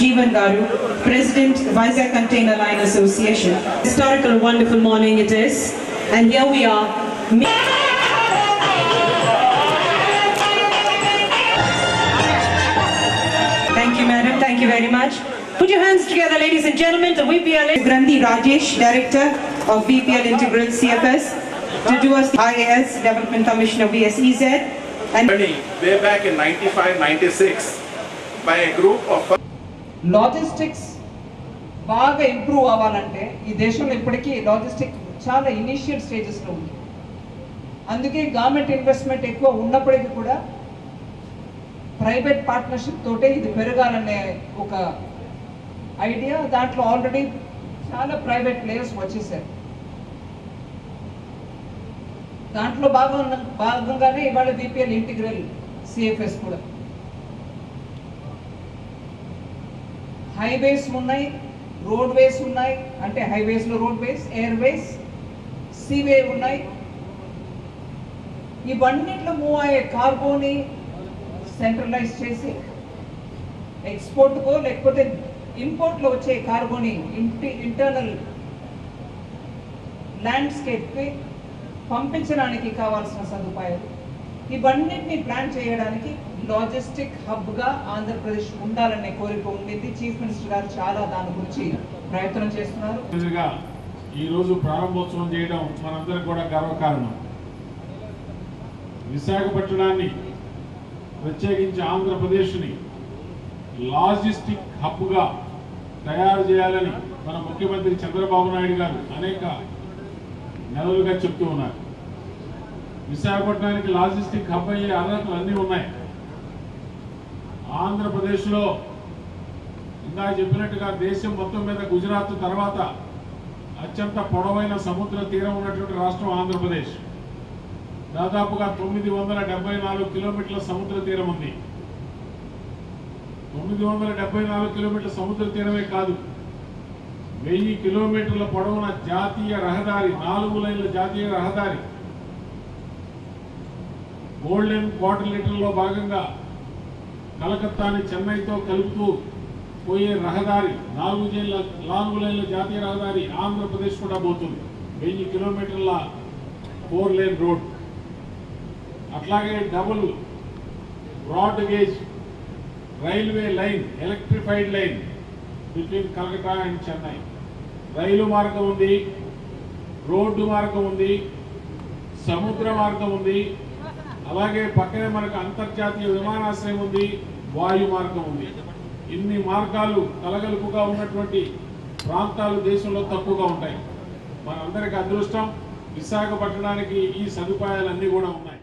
Srivastavan Garu, President, Vizag Container Line Association. Historical, wonderful morning it is. And here we are. Thank you, madam. Thank you very much. Put your hands together, ladies and gentlemen, to VPL. Grandi Rajesh, Director of BPL Integral CFS, to do us the IAS Development Commissioner VSEZ, and way back in 95 96 by a group of logistics బాగా improve అవ్వాలంటే ఈ దేశంలో ఇప్పటికీ logistic చాలా initial స్టేజెస్లో ఉంది. అందుకే government investment ఎక్కువ ఉన్నప్పటికీ కూడా ప్రైవేట్ పార్ట్నర్షిప్ తోటే ఇది పెరగాలనే ఒక ఐడియా. దాంట్లో ఆల్రెడీ చాలా ప్రైవేట్ ప్లేయర్స్ వచ్చేసారు. దాంట్లో భాగం ఉన్న- భాగంగానే ఇవాళ బీపీఎల్ ఇంటిగ్రల్ సిఎఫ్ఎస్ కూడా. హైవేస్ ఉన్నాయి రోడ్వేస్ ఉన్నాయి అంటే హైవేస్లో రోడ్వేస్ ఎయిర్వేస్ సీవే ఉన్నాయి. ఇవన్నిట్లో మూవ్ అయ్యే కార్గోని సెంట్రలైజ్ చేసి ఎక్స్పోర్ట్కో లేకపోతే ఇంపోర్ట్లో వచ్చే కార్గోని ఇంటి ఇంటర్నల్ ల్యాండ్స్కేప్కి పంపించడానికి కావాల్సిన సదుపాయాలు. ఇవన్నిటిని ప్లాన్ చేయడానికి లాజిస్టిక్ హబ్గా ఆంధ్రప్రదేశ్ ఉండాలనే కోరిక ఉండింది. చీఫ్ మినిస్టర్ గారు చాలా దాని గురించి ప్రయత్నం చేస్తున్నారు. ఈ ఈరోజు ప్రారంభోత్సవం చేయడం మనందరికి కూడా గర్వకారణం. విశాఖపట్నాన్ని ప్రత్యేకించి ఆంధ్రప్రదేశ్ని లాజిస్టిక్ హబ్గా తయారు చేయాలని మన ముఖ్యమంత్రి చంద్రబాబు నాయుడు గారు అనేక నెలలుగా చెప్తూ ఉన్నారు. విశాఖపట్నానికి లాజిస్టిక్ హబ్ అయ్యే అర్హతలు అన్నీ ఉన్నాయి. ఆంధ్రప్రదేశ్లో ఇందాక చెప్పినట్టుగా దేశం మొత్తం మీద గుజరాత్ తర్వాత అత్యంత పొడవైన సముద్ర తీరం ఉన్నటువంటి రాష్ట్రం ఆంధ్రప్రదేశ్. దాదాపుగా తొమ్మిది వందల డెబ్బై నాలుగు కిలోమీటర్ల సముద్ర తీరం ఉంది. తొమ్మిది వందల డెబ్బై నాలుగు కిలోమీటర్ల సముద్ర తీరమే కాదు వెయ్యి కిలోమీటర్ల పొడవున జాతీయ రహదారి నాలుగు లైన్ల జాతీయ రహదారి గోల్డెన్ క్వార్టర్ లీటర్లో భాగంగా కలకత్తాని చెన్నైతో కలుపుతూ పోయే రహదారి నాలుగు జైన్ల నాలుగు లైన్ల జాతీయ రహదారి ఆంధ్రప్రదేశ్ కూడా పోతుంది. వెయ్యి కిలోమీటర్ల ఫోర్ లేన్ రోడ్. అట్లాగే double broad gauge railway line electrified line between Calcutta and Chennai. రైలు మార్గం ఉంది రోడ్డు మార్గం ఉంది సముద్ర మార్గం ఉంది అలాగే పక్కనే మనకు అంతర్జాతీయ విమానాశ్రయం ఉంది వాయు మార్గం ఉంది. ఇన్ని మార్గాలు కలగలుపుగా ఉన్నటువంటి ప్రాంతాలు దేశంలో తక్కువగా ఉంటాయి. మనందరికీ అదృష్టం విశాఖపట్నానికి ఈ సదుపాయాలన్నీ కూడా ఉన్నాయి.